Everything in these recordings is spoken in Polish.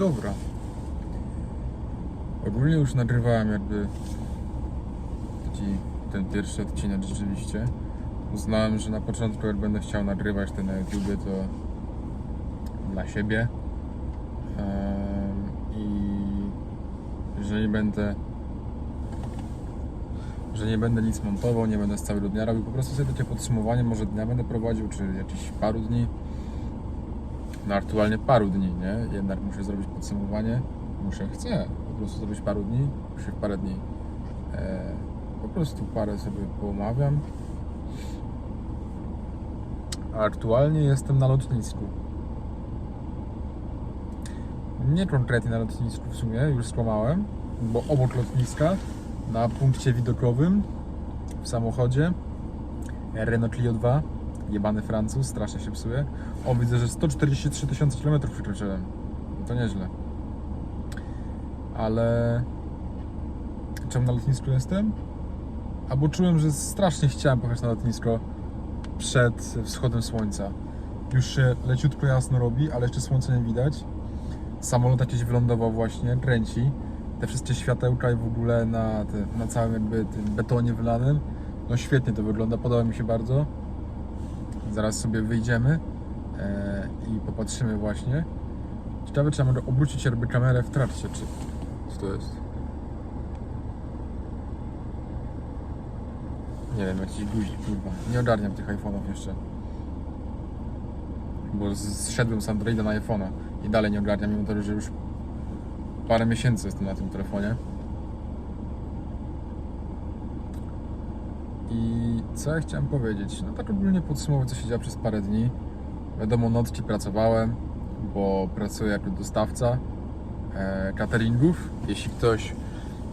Dobra. Ogólnie już nagrywałem jakby taki, ten pierwszy odcinek rzeczywiście. Uznałem, że na początku jak będę chciał nagrywać to na YouTubie to dla siebie. Em, I że nie będę że nie będę nic montował, nie będę z całego dnia robił, po prostu sobie takie podsumowanie może dnia będę prowadził, czy jakieś paru dni. No aktualnie paru dni, nie? Jednak muszę zrobić podsumowanie. Muszę, chcę po prostu zrobić paru dni. Muszę parę dni. E, po prostu parę sobie pomawiam. A aktualnie jestem na lotnisku. Nie konkretnie na lotnisku w sumie, już skłamałem, bo obok lotniska, na punkcie widokowym w samochodzie Renault Clio 2 jebany Francuz, strasznie się psuje. O, widzę, że 143 tysiące kilometrów przekroczyłem. To nieźle. Ale... Czemu na lotnisku jestem? Albo czułem, że strasznie chciałem pojechać na lotnisko przed wschodem słońca. Już się leciutko jasno robi, ale jeszcze słońca nie widać. Samolot jakiś wylądował właśnie, kręci. Te wszystkie światełka i w ogóle na, te, na całym jakby tym betonie wylanym. No świetnie to wygląda, podoba mi się bardzo. Zaraz sobie wyjdziemy e, i popatrzymy właśnie. Ciekawe, czy mogę obrócić jakby kamerę w trakcie, czy... Co to jest? Nie wiem, jakiś guzik, kurwa. Nie ogarniam tych iPhone'ów jeszcze. Bo zszedłem z Androida na iPhone'a i dalej nie ogarniam, mimo tego, że już parę miesięcy jestem na tym telefonie. I co ja chciałem powiedzieć? No tak ogólnie podsumować, co się działo przez parę dni. Wiadomo, nocki pracowałem, bo pracuję jako dostawca e, cateringów. Jeśli ktoś,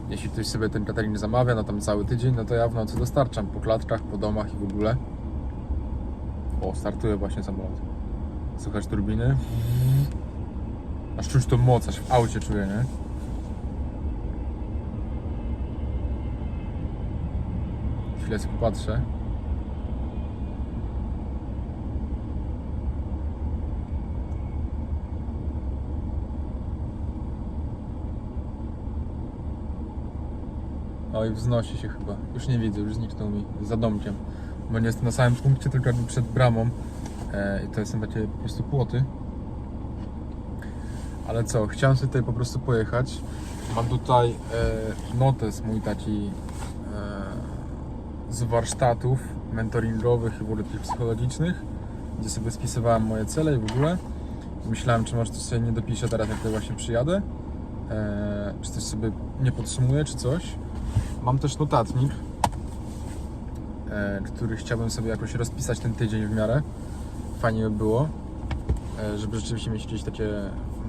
jeśli ktoś sobie ten catering zamawia na tam cały tydzień, no to ja w nocy dostarczam po klatkach, po domach i w ogóle. O, startuje właśnie samolot. Słychać turbiny. Aż czuć tą moc, aż w aucie czuję, nie? Chwilę sobie popatrzę. Oj, wznosi się chyba. Już nie widzę, już zniknął mi za domkiem. Bo nie jestem na samym punkcie, tylko przed bramą. E, I to są takie po prostu płoty. Ale co, chciałem sobie tutaj po prostu pojechać. Mam tutaj e, notes mój taki z warsztatów mentoringowych i w ogóle psychologicznych, gdzie sobie spisywałem moje cele i w ogóle. Myślałem, czy może coś sobie nie dopiszę teraz, jak tutaj właśnie przyjadę. E, czy coś sobie nie podsumuję, czy coś. Mam też notatnik, e, który chciałbym sobie jakoś rozpisać ten tydzień w miarę. Fajnie by było, e, żeby rzeczywiście mieć jakieś takie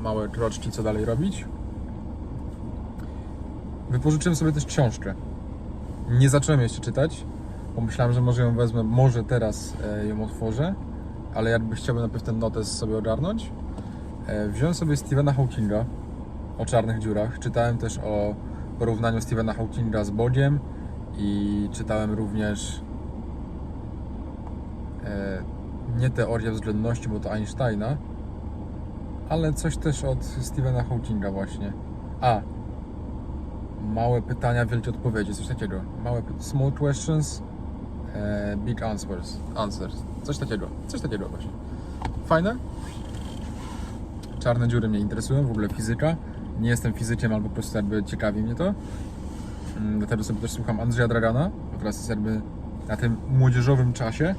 małe kroczki, co dalej robić. Wypożyczyłem sobie też książkę. Nie zacząłem jeszcze czytać. Pomyślałem, że może ją wezmę, może teraz e, ją otworzę, ale jakby chciałbym najpierw ten notes sobie ogarnąć. E, Wziąłem sobie Stephena Hawkinga o czarnych dziurach. Czytałem też o porównaniu Stephena Hawkinga z Bogiem i czytałem również e, nie teorię względności, bo to Einsteina, ale coś też od Stephena Hawkinga właśnie. A, małe pytania, wielkie odpowiedzi, coś takiego. Małe small questions, big answers, answers. Coś takiego, coś takiego właśnie. Fajne? Czarne dziury mnie interesują, w ogóle fizyka. Nie jestem fizykiem, albo po prostu jakby ciekawi mnie to. Mm, Dlatego sobie też słucham Andrzeja Dragana, teraz jest jakby na tym młodzieżowym czasie.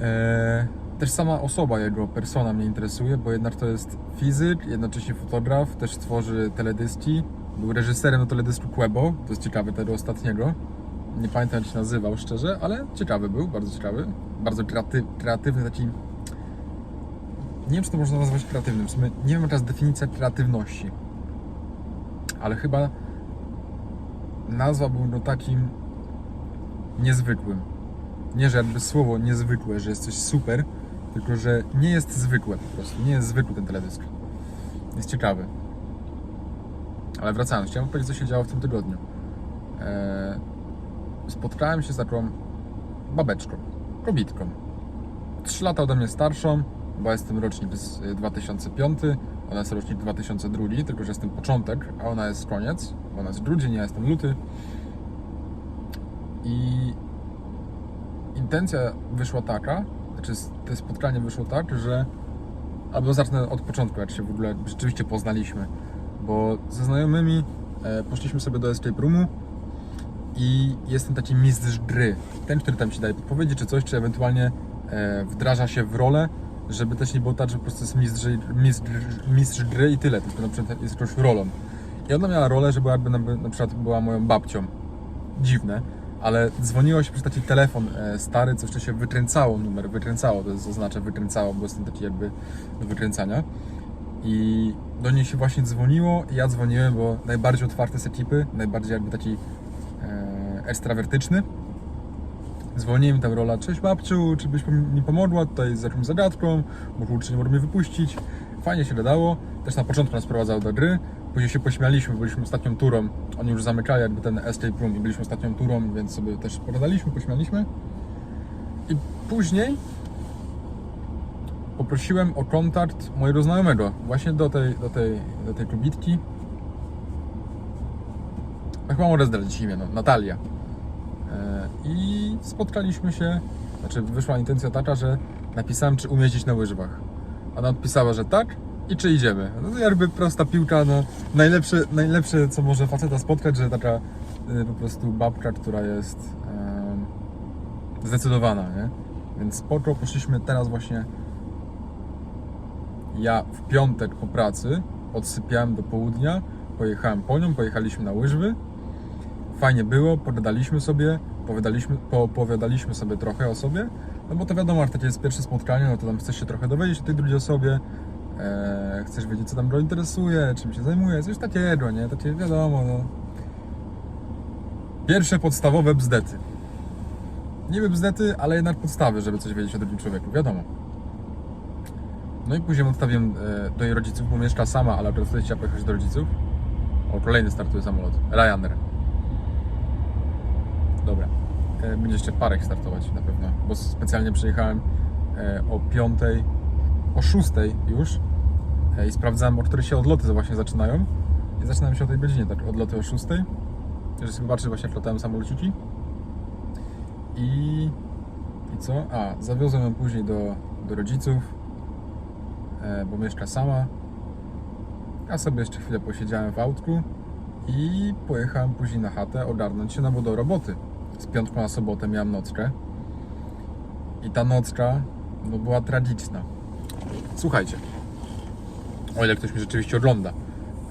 Eee, też sama osoba jego, persona mnie interesuje, bo jednak to jest fizyk, jednocześnie fotograf, też tworzy teledyski. Był reżyserem do teledysku Quebo, to jest ciekawe tego ostatniego. Nie pamiętam jak się nazywał szczerze, ale ciekawy był, bardzo ciekawy. Bardzo kreaty, kreatywny, taki... Nie wiem, czy to można nazwać kreatywnym. W sumie nie wiem, jest definicja kreatywności. Ale chyba nazwałbym go takim niezwykłym. Nie, że jakby słowo niezwykłe, że jest coś super, tylko że nie jest zwykłe po prostu. Nie jest zwykły ten teledysk. Jest ciekawy. Ale wracając, chciałem powiedzieć, co się działo w tym tygodniu. Eee, spotkałem się z taką babeczką, kobietką. Trzy lata ode mnie starszą, bo jestem rocznik z y, 2005, ona jest rocznik 2002, tylko że jestem początek, a ona jest koniec, ona jest grudzień, ja jestem luty. I intencja wyszła taka, znaczy to spotkanie wyszło tak, że albo zacznę od początku, jak się w ogóle rzeczywiście poznaliśmy, bo ze znajomymi e, poszliśmy sobie do escape roomu i jest ten taki mistrz gry, ten, który tam ci daje podpowiedzi czy coś, czy ewentualnie e, wdraża się w rolę, żeby też nie było tak, że po prostu jest mistrz, mistrz, mistrz gry i tyle, tylko na przykład jest jakąś rolą. I ona miała rolę, że była jakby na, na przykład była moją babcią. Dziwne, ale dzwoniło się przez taki telefon e, stary, co jeszcze się wykręcało numer, wykręcało, to jest oznacza wykręcało, bo jest ten taki jakby do wykręcania. I do niej się właśnie dzwoniło i ja dzwoniłem, bo najbardziej otwarty z ekipy, najbardziej jakby taki ekstrawertyczny. Dzwoniłem tam rola, cześć babciu, czy byś mi pomogła tutaj z jakąś zagadką, kurczę nie może mnie wypuścić. Fajnie się gadało, też na początku nas prowadzało do gry, później się pośmialiśmy, byliśmy ostatnią turą, oni już zamykali jakby ten escape room i byliśmy ostatnią turą, więc sobie też pogadaliśmy, pośmialiśmy. I później poprosiłem o kontakt mojego znajomego, właśnie do tej, do tej, do tej klubitki. Ja chyba mogę zdradzić imię, no, Natalia. E, I spotkaliśmy się, znaczy wyszła intencja taka, że napisałem, czy umie na łyżwach. Ona odpisała, że tak i czy idziemy. No jakby prosta piłka, no najlepsze, najlepsze co może faceta spotkać, że taka y, po prostu babka, która jest zdecydowana, nie? Więc spoko, poszliśmy teraz właśnie ja w piątek po pracy odsypiałem do południa, pojechałem po nią, pojechaliśmy na łyżwy. Fajnie było, pogadaliśmy sobie, powiadaliśmy, poopowiadaliśmy sobie trochę o sobie, no bo to wiadomo, takie jest pierwsze spotkanie, no to tam chcesz się trochę dowiedzieć o tej drugiej osobie, e, chcesz wiedzieć, co tam go interesuje, czym się zajmuje, coś takiego, nie? Takie wiadomo, no. Pierwsze podstawowe bzdety. Niby bzdety, ale jednak podstawy, żeby coś wiedzieć o drugim człowieku, wiadomo. No i później odstawiłem e, do jej rodziców, bo mieszka sama, ale akurat wtedy chciała pojechać do rodziców. O, kolejny startuje samolot. Ryanair. Dobra. E, Będzie jeszcze parek startować na pewno, bo specjalnie przyjechałem e, o 5, o 6 już e, i sprawdzałem, o której się odloty właśnie zaczynają. I zaczynają się o tej godzinie, tak, odloty o 6. Że sobie patrzę właśnie latałem samolociki. I, I co? A, zawiozłem ją później do, do rodziców, bo mieszka sama. Ja sobie jeszcze chwilę posiedziałem w autku i pojechałem później na chatę ogarnąć się, no bo do roboty. Z piątku na sobotę miałem nockę. I ta nocka no, była tragiczna. Słuchajcie, o ile ktoś mi rzeczywiście ogląda,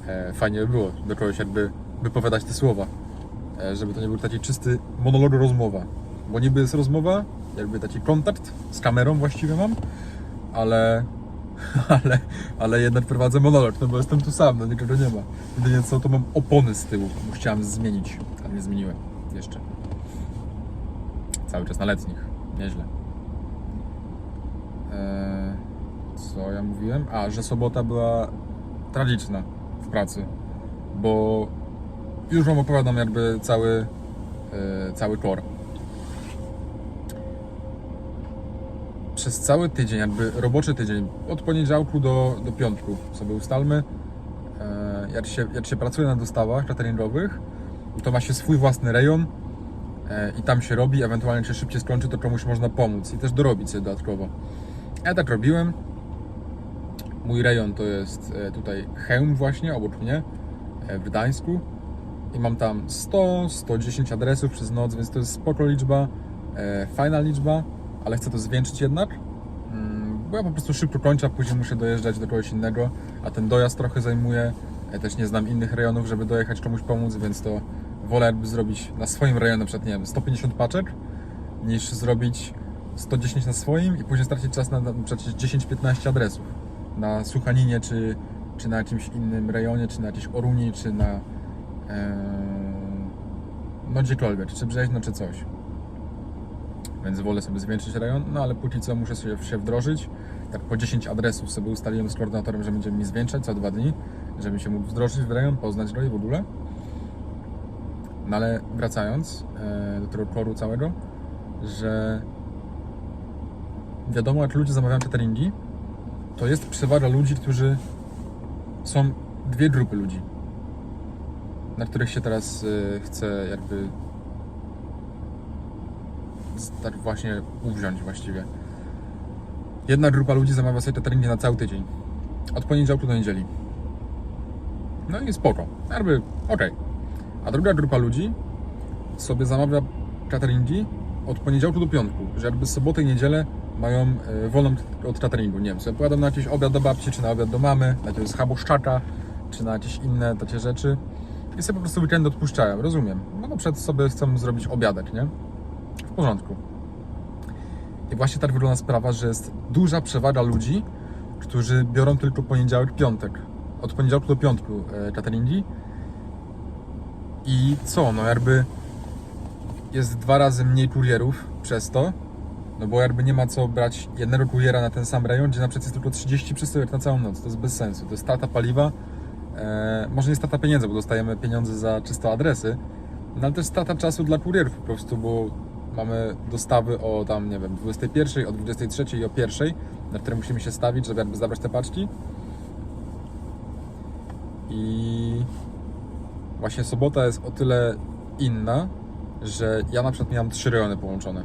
e, fajnie by było do kogoś jakby wypowiadać te słowa, e, żeby to nie był taki czysty monolog rozmowa. Bo niby jest rozmowa, jakby taki kontakt z kamerą właściwie mam, ale ale, ale jednak prowadzę monolog, no bo jestem tu sam, no nikogo nie ma. Jedynie co, to mam opony z tyłu, bo chciałem zmienić, ale nie zmieniłem jeszcze. Cały czas na letnich, nieźle. Eee, co ja mówiłem? A, że sobota była tragiczna w pracy, bo już wam opowiadam jakby cały, e, cały core. przez cały tydzień, jakby roboczy tydzień, od poniedziałku do, do piątku sobie ustalmy, e, jak się, jak się pracuje na dostawach cateringowych, to ma się swój własny rejon e, i tam się robi, ewentualnie się szybciej skończy, to komuś można pomóc i też dorobić sobie dodatkowo. Ja tak robiłem. Mój rejon to jest e, tutaj Chełm właśnie, obok mnie, e, w Gdańsku i mam tam 100, 110 adresów przez noc, więc to jest spoko liczba, e, fajna liczba, ale chcę to zwiększyć jednak, mm, bo ja po prostu szybko kończę, a później muszę dojeżdżać do kogoś innego, a ten dojazd trochę zajmuje, ja też nie znam innych rejonów, żeby dojechać komuś pomóc, więc to wolę jakby zrobić na swoim rejonie, na przykład, nie wiem, 150 paczek, niż zrobić 110 na swoim i później stracić czas na, na przecież 10-15 adresów na Suchaninie, czy, czy na jakimś innym rejonie, czy na jakiejś Oruni, czy na e, no gdziekolwiek, czy Brzeźno, czy coś więc wolę sobie zwiększyć rejon, no ale póki co muszę sobie się wdrożyć. Tak po 10 adresów sobie ustaliłem z koordynatorem, że będziemy mi zwiększać co dwa dni, żeby się mógł wdrożyć w rejon, poznać go i w ogóle. No ale wracając e, do tego koru całego, że wiadomo jak ludzie zamawiają cateringi, to jest przewaga ludzi, którzy są dwie grupy ludzi, na których się teraz y, chcę jakby tak właśnie uwziąć właściwie. Jedna grupa ludzi zamawia sobie te treningi na cały tydzień. Od poniedziałku do niedzieli. No i spoko. Jakby okej. A druga grupa ludzi sobie zamawia cateringi od poniedziałku do piątku, że jakby sobotę i niedzielę mają e, wolną od cateringu. Nie wiem, sobie pojadą na jakiś obiad do babci, czy na obiad do mamy, na jakiegoś schaboszczaka, czy na jakieś inne takie rzeczy. I sobie po prostu weekendy odpuszczają, rozumiem. No na przykład sobie chcą zrobić obiadek, nie? W porządku. I właśnie tak wygląda sprawa, że jest duża przewaga ludzi, którzy biorą tylko poniedziałek, piątek. Od poniedziałku do piątku e, cateringi. I co, no jakby jest dwa razy mniej kurierów przez to, no bo jakby nie ma co brać jednego kuriera na ten sam rejon, gdzie na przykład jest tylko 30 przesyłek na całą noc. To jest bez sensu. To jest strata paliwa, e, może nie strata pieniędzy, bo dostajemy pieniądze za czysto adresy, no ale też strata czasu dla kurierów po prostu, bo mamy dostawy o tam, nie wiem, 21, o 23 i o 1, na które musimy się stawić, żeby jakby zabrać te paczki. I właśnie sobota jest o tyle inna, że ja na przykład miałem trzy rejony połączone.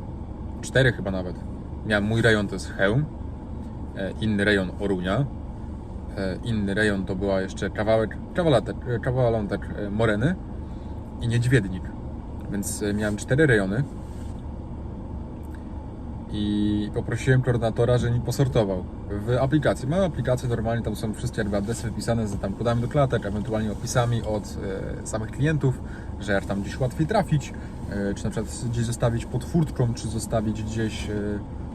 Cztery chyba nawet. Miałem mój rejon to jest Chełm, e, inny rejon Orunia, e, inny rejon to była jeszcze kawałek, kawalatek, e, kawalątek Moreny i Niedźwiednik. Więc miałem cztery rejony i poprosiłem koordynatora, że mi posortował w aplikacji. Mamy aplikację, normalnie tam są wszystkie jakby adresy wypisane z tam kodami do klatek, ewentualnie opisami od e, samych klientów, że jak tam gdzieś łatwiej trafić, e, czy na przykład gdzieś zostawić pod furtką, czy zostawić gdzieś, e,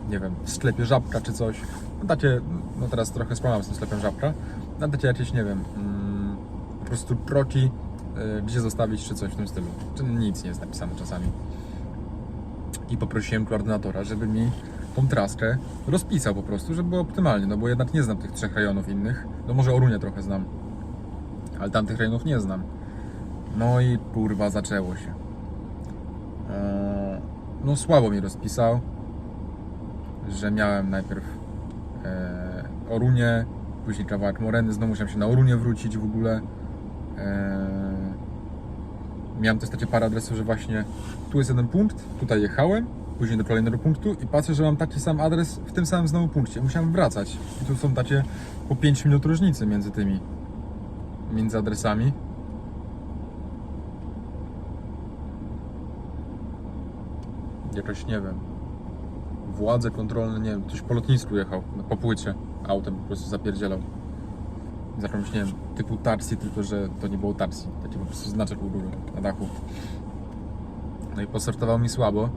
nie wiem, w sklepie żabka czy coś. No takie, no teraz trochę spłamałem z tym sklepem żabka, no takie jakieś, nie wiem, mm, po prostu kroki, e, gdzie zostawić, czy coś w tym stylu. Czy nic nie jest napisane czasami i poprosiłem koordynatora, żeby mi tą traskę rozpisał po prostu, żeby było optymalnie, no bo jednak nie znam tych trzech rejonów innych. No może Orunię trochę znam, ale tamtych rejonów nie znam. No i kurwa zaczęło się. Eee, No słabo mi rozpisał, że miałem najpierw e, Orunię, później kawałek Moreny, znowu musiałem się na Orunię wrócić w ogóle. Eee, miałem też takie parę adresów, że właśnie tu jest jeden punkt, tutaj jechałem, później do kolejnego punktu i patrzę, że mam taki sam adres w tym samym znowu punkcie. Musiałem wracać. I tu są takie po 5 minut różnicy między tymi, między adresami. Jakoś, nie wiem, władze kontrolne, nie wiem, ktoś po lotnisku jechał, po płycie, autem po prostu zapierdzielał. Z jakąś, nie wiem, typu taxi, tylko że to nie było taxi, taki po prostu znaczek u góry, na dachu. No i posortował mi słabo.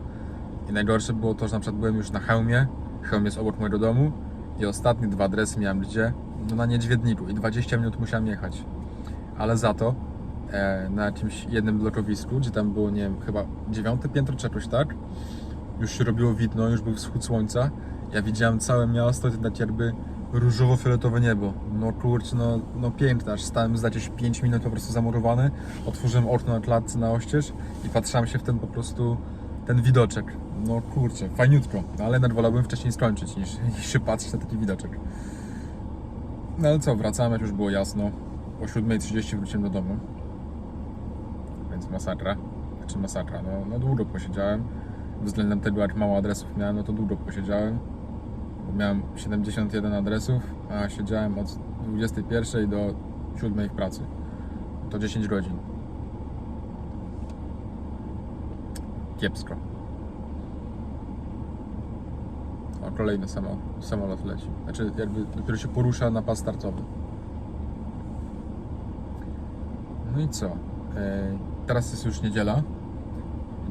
I najgorsze było to, że na przykład byłem już na hełmie. Hełm jest obok mojego domu. I ostatnie dwa adresy miałem gdzie? No na Niedźwiedniku. I 20 minut musiałem jechać. Ale za to e, na jakimś jednym blokowisku, gdzie tam było, nie wiem, chyba dziewiąte piętro czy jakoś tak, już się robiło widno, już był wschód słońca. Ja widziałem całe miasto, to tak jakby różowo-fioletowe niebo. No kurczę, no, no piękne, aż stałem za jakieś 5 minut po prostu zamurowany. Otworzyłem okno na klatce na oścież i patrzałem się w ten po prostu, ten widoczek. No kurczę, fajniutko, ale wolałbym wcześniej skończyć niż, niż się patrzeć na taki widoczek. No ale co, wracałem, jak już było jasno. O 7.30 wróciłem do domu. Więc masakra. Znaczy masakra, no, no długo posiedziałem. Względem tego, jak mało adresów miałem, no to długo posiedziałem miałem 71 adresów, a siedziałem od 21 do 7 w pracy. To 10 godzin. Kiepsko. O, kolejny samolot, samolot leci. Znaczy, jakby dopiero się porusza na pas startowy. No i co? E, Teraz jest już niedziela.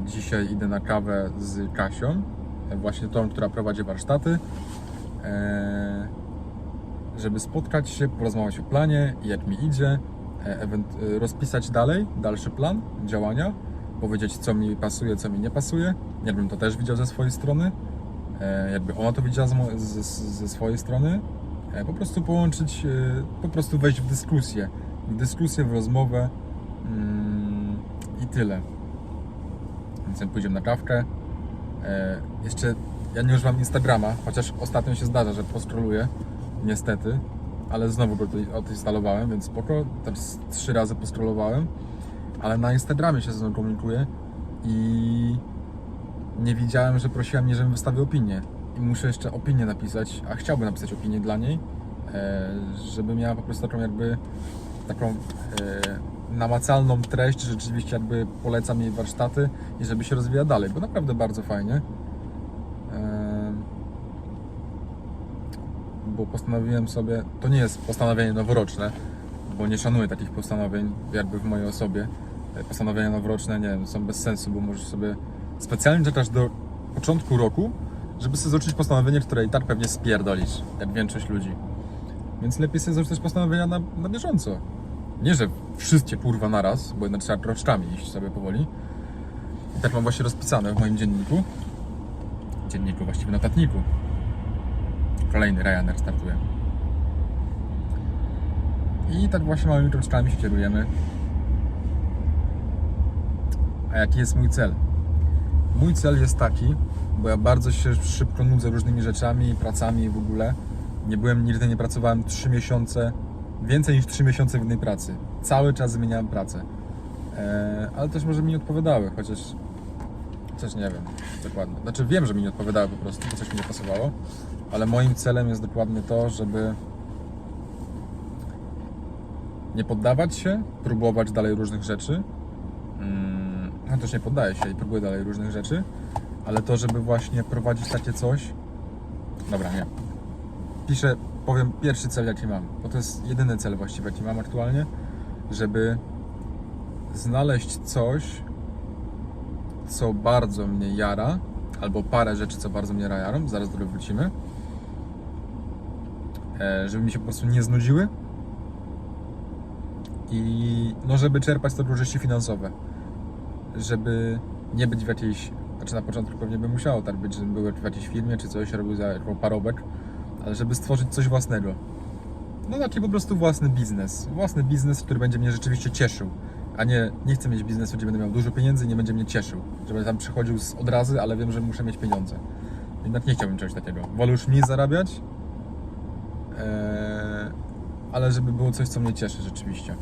Dzisiaj idę na kawę z Kasią, e, właśnie tą, która prowadzi warsztaty, żeby spotkać się, porozmawiać o planie, jak mi idzie, e, e, rozpisać dalej, dalszy plan działania, powiedzieć co mi pasuje, co mi nie pasuje, jakbym to też widział ze swojej strony, e, jakby ona to widziała ze swojej strony, e, po prostu połączyć, e, po prostu wejść w dyskusję, w dyskusję, w rozmowę mm, i tyle. Więc pójdziemy na kawkę. E, jeszcze ja nie używam Instagrama, chociaż ostatnio się zdarza, że poskroluję, niestety, ale znowu go odinstalowałem, więc spoko, teraz trzy razy postrolowałem, ale na Instagramie się ze mną komunikuje i nie widziałem, że prosiła mnie, żebym wystawił opinię i muszę jeszcze opinię napisać, a chciałbym napisać opinię dla niej, e, żeby miała po prostu taką jakby taką e, namacalną treść, że rzeczywiście jakby polecam jej warsztaty i żeby się rozwijała dalej, bo naprawdę bardzo fajnie. E, bo postanowiłem sobie, to nie jest postanowienie noworoczne, bo nie szanuję takich postanowień jakby w mojej osobie. E, Postanowienia noworoczne, nie wiem, są bez sensu, bo możesz sobie specjalnie czekać do początku roku, żeby sobie zacząć postanowienie, które i tak pewnie spierdolisz, jak większość ludzi. Więc lepiej sobie zarzucać postanowienia na, na bieżąco. Nie, że wszystkie kurwa naraz, bo jednak trzeba kroczkami iść sobie powoli. I tak mam właśnie rozpisane w moim dzienniku. Dzienniku, właściwie notatniku. Kolejny Ryanair startuje. I tak właśnie małymi kroczkami się kierujemy. A jaki jest mój cel? Mój cel jest taki, bo ja bardzo się szybko nudzę różnymi rzeczami, pracami w ogóle. Nie byłem, nigdy nie pracowałem 3 miesiące, więcej niż 3 miesiące w jednej pracy. Cały czas zmieniałem pracę. Eee, ale też może mi nie odpowiadały, chociaż Chociaż nie wiem dokładnie. Znaczy wiem, że mi nie odpowiadały po prostu, bo coś mi nie pasowało. Ale moim celem jest dokładnie to, żeby nie poddawać się, próbować dalej różnych rzeczy. Mm, No też nie poddaję się i próbuję dalej różnych rzeczy, ale to, żeby właśnie prowadzić takie coś. Dobra, nie. Piszę, powiem pierwszy cel, jaki mam, bo to jest jedyny cel właściwie, jaki mam aktualnie, żeby znaleźć coś, co bardzo mnie jara, albo parę rzeczy, co bardzo mnie jarą, zaraz do tego wrócimy, żeby mi się po prostu nie znudziły i no, żeby czerpać z korzyści finansowe, żeby nie być w jakiejś, znaczy na początku pewnie by musiało tak być, żebym był w jakiejś firmie czy coś, robił za jako parobek, ale żeby stworzyć coś własnego. No taki po prostu własny biznes. Własny biznes, który będzie mnie rzeczywiście cieszył. A nie, nie chcę mieć biznesu, gdzie będę miał dużo pieniędzy i nie będzie mnie cieszył. Żeby tam przychodził z od razy, ale wiem, że muszę mieć pieniądze. Jednak nie chciałbym czegoś takiego. Wolę już mniej zarabiać, ale żeby było coś, co mnie cieszy rzeczywiście.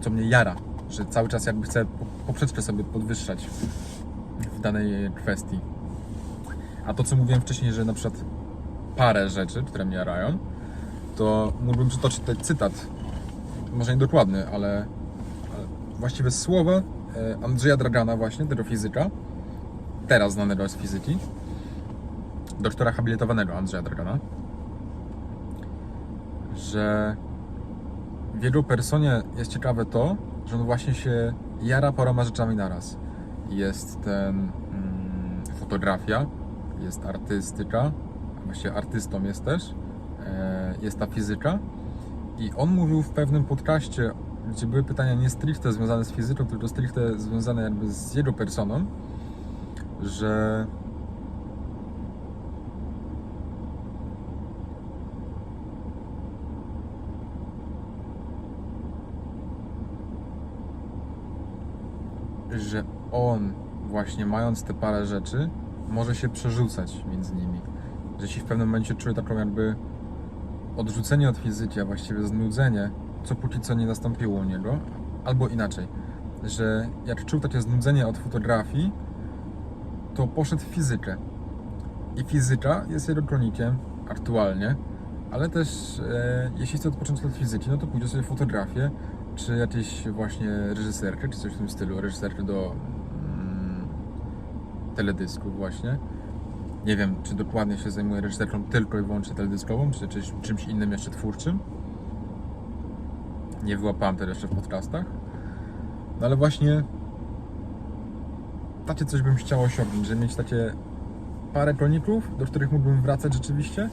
Co mnie jara, że cały czas jakby chcę po- poprzeczkę sobie podwyższać w danej kwestii. A to, co mówiłem wcześniej, że na przykład parę rzeczy, które mnie jarają, to mógłbym przytoczyć tutaj cytat, może nie dokładny, ale, ale właściwie słowa e, Andrzeja Dragana właśnie, tego fizyka, teraz znanego z fizyki, doktora habilitowanego Andrzeja Dragana, że w jego personie jest ciekawe to, że on właśnie się jara paroma rzeczami naraz. Jest ten mm, fotografia, jest artystyka, właściwie artystą jest też, e, jest ta fizyka. I on mówił w pewnym podcaście, gdzie były pytania nie stricte związane z fizyką, tylko stricte związane jakby z jego personą, że że on właśnie mając te parę rzeczy może się przerzucać między nimi. Że się w pewnym momencie czuje taką jakby odrzucenie od fizyki, a właściwie znudzenie, co póki co nie nastąpiło u niego, albo inaczej, że jak czuł takie znudzenie od fotografii, to poszedł w fizykę. I fizyka jest jego kronikiem aktualnie, ale też e, jeśli chce odpocząć od fizyki, no to pójdzie sobie fotografię, czy jakieś właśnie reżyserkę, czy coś w tym stylu, reżyserkę do teledysku właśnie. Nie wiem, czy dokładnie się zajmuje reżyserką tylko i wyłącznie teledyskową, czy czymś, czymś innym jeszcze twórczym. Nie wyłapałem tego jeszcze w podcastach. No ale właśnie takie coś bym chciał osiągnąć, żeby mieć takie parę kroników, do których mógłbym wracać rzeczywiście,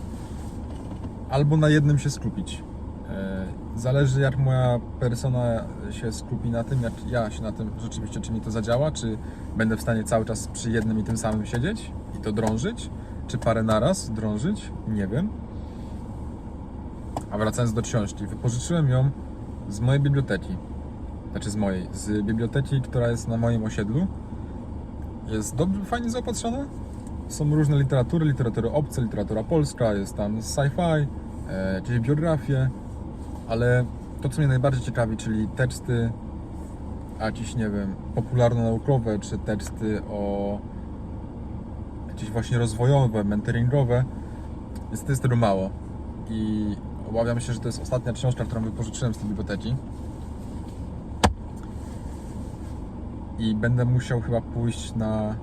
albo na jednym się skupić. Zależy jak moja persona się skupi na tym, jak ja się na tym rzeczywiście, czy mi to zadziała, czy będę w stanie cały czas przy jednym i tym samym siedzieć i to drążyć, czy parę naraz drążyć, nie wiem. A wracając do książki, wypożyczyłem ją z mojej biblioteki. Znaczy z mojej, z biblioteki, która jest na moim osiedlu. Jest dobrze, fajnie zaopatrzona. Są różne literatury, literatury obce, literatura polska, jest tam sci-fi, e, jakieś biografie, ale to, co mnie najbardziej ciekawi, czyli teksty, a jakieś, nie wiem, popularno-naukowe, czy teksty o jakieś właśnie rozwojowe, mentoringowe, niestety jest tego mało. I obawiam się, że to jest ostatnia książka, którą wypożyczyłem z tej biblioteki. I będę musiał chyba pójść na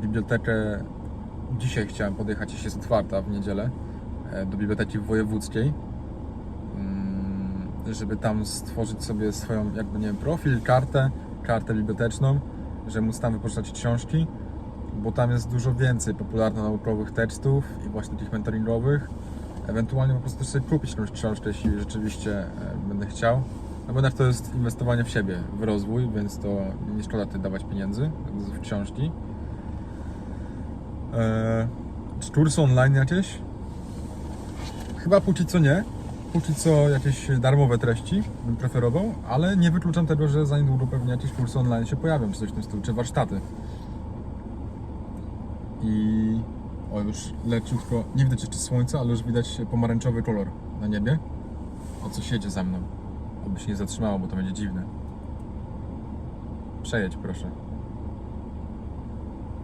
bibliotekę. Dzisiaj chciałem podjechać, jeśli jest otwarta w niedzielę, e, do biblioteki wojewódzkiej, żeby tam stworzyć sobie swoją, jakby nie wiem, profil, kartę, kartę biblioteczną, żeby móc tam wypożyczać książki, bo tam jest dużo więcej popularno-naukowych tekstów i właśnie takich mentoringowych. Ewentualnie po prostu sobie kupić jakąś książkę, jeśli rzeczywiście e, będę chciał. No bo to jest inwestowanie w siebie, w rozwój, więc to nie szkoda tutaj dawać pieniędzy w książki. Eee, czy kursy online jakieś? Chyba póki co nie. Póki co jakieś darmowe treści bym preferował, ale nie wykluczam tego, że za niedługo pewnie jakieś kursy online się pojawią, czy coś w tym stylu, czy warsztaty. I o już leciutko, nie widać jeszcze słońca, ale już widać pomarańczowy kolor na niebie. O co siedzie za mną. Oby się nie zatrzymało, bo to będzie dziwne. Przejedź proszę.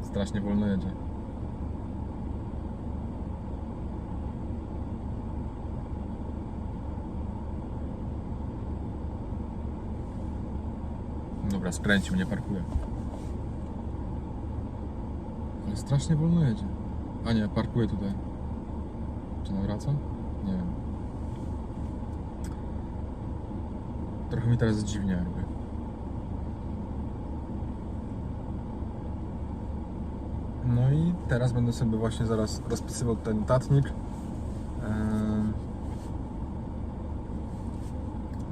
Strasznie wolno jedzie. Dobra, skręcił, nie parkuje. Ale strasznie wolno jedzie. A nie, parkuje tutaj. Czy nawraca? Nie wiem. Trochę mi teraz dziwnie jakby. No i teraz będę sobie właśnie zaraz rozpisywał ten notatnik. em,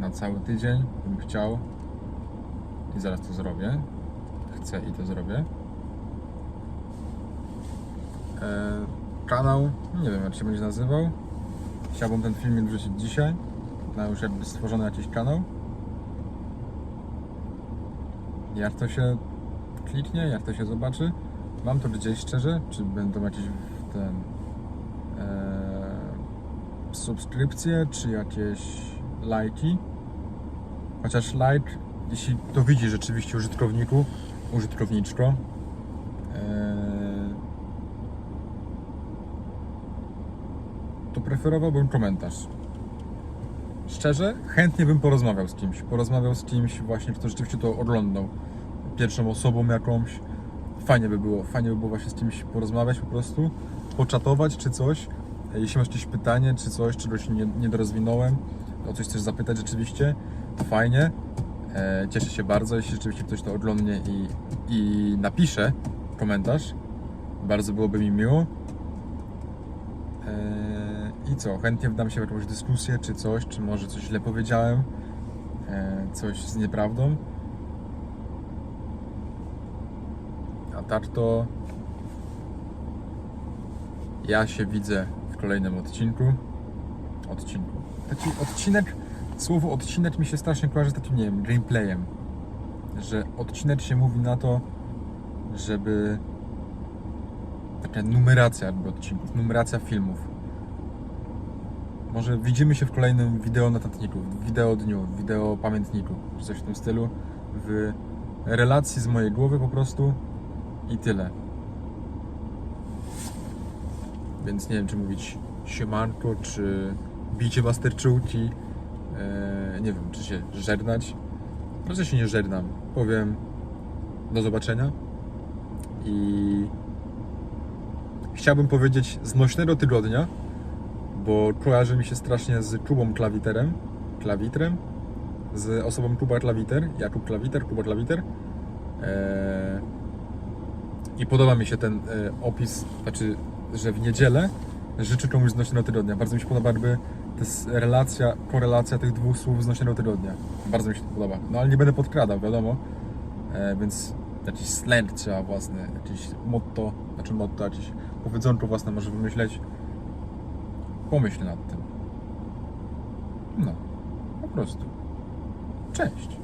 Na cały tydzień bym chciał. I zaraz to zrobię. Chcę i to zrobię. E, kanał, nie wiem jak się będzie nazywał. Chciałbym ten filmik wrzucić dzisiaj. Na już jakby stworzony jakiś kanał. Jak to się kliknie, jak to się zobaczy. Mam to gdzieś szczerze, czy będą jakieś ten e, subskrypcje, czy jakieś lajki. Chociaż like, jeśli to widzi rzeczywiście użytkowniku, użytkowniczko, e, to preferowałbym komentarz. Szczerze, chętnie bym porozmawiał z kimś. Porozmawiał z kimś właśnie, kto rzeczywiście to oglądał. Pierwszą osobą jakąś. Fajnie by było, fajnie by było właśnie z kimś porozmawiać po prostu, poczatować czy coś. Jeśli masz jakieś pytanie czy coś, czegoś nie, nie dorozwinąłem, o coś chcesz zapytać rzeczywiście, to fajnie. E, cieszę się bardzo, jeśli rzeczywiście ktoś to oglądnie i, i napisze komentarz. Bardzo byłoby mi miło. Eee, I co? Chętnie wdam się w jakąś dyskusję, czy coś, czy może coś źle powiedziałem, eee, coś z nieprawdą. A tak to ja się widzę w kolejnym odcinku. Odcinku. Taki odcinek, słowo odcinek mi się strasznie kojarzy z takim, nie wiem, gameplayem. Że odcinek się mówi na to, żeby taka numeracja jakby odcinków, numeracja filmów. Może widzimy się w kolejnym wideo notatniku, wideo dniu, wideo pamiętniku, czy coś w tym stylu, w relacji z mojej głowy po prostu i tyle. Więc nie wiem, czy mówić siemanko, czy bicie masterczułki, eee, nie wiem, czy się żegnać. Proszę się nie żegnam. Powiem do zobaczenia i chciałbym powiedzieć znośnego tygodnia, bo kojarzy mi się strasznie z Kubą Klawiterem, Klawitrem, z osobą Kuba Klawiter, Jakub Klawiter, Kuba Klawiter. Eee, I podoba mi się ten e, opis, znaczy, że w niedzielę życzę komuś znośnego tygodnia. Bardzo mi się podoba jakby to jest relacja, korelacja tych dwóch słów znośnego tygodnia. Bardzo mi się to podoba. No ale nie będę podkradał, wiadomo. E, więc jakiś slang trzeba własny, jakieś motto, znaczy motto, jakieś powiedzonko własne może wymyśleć. Pomyśl nad tym. No, po prostu. Cześć.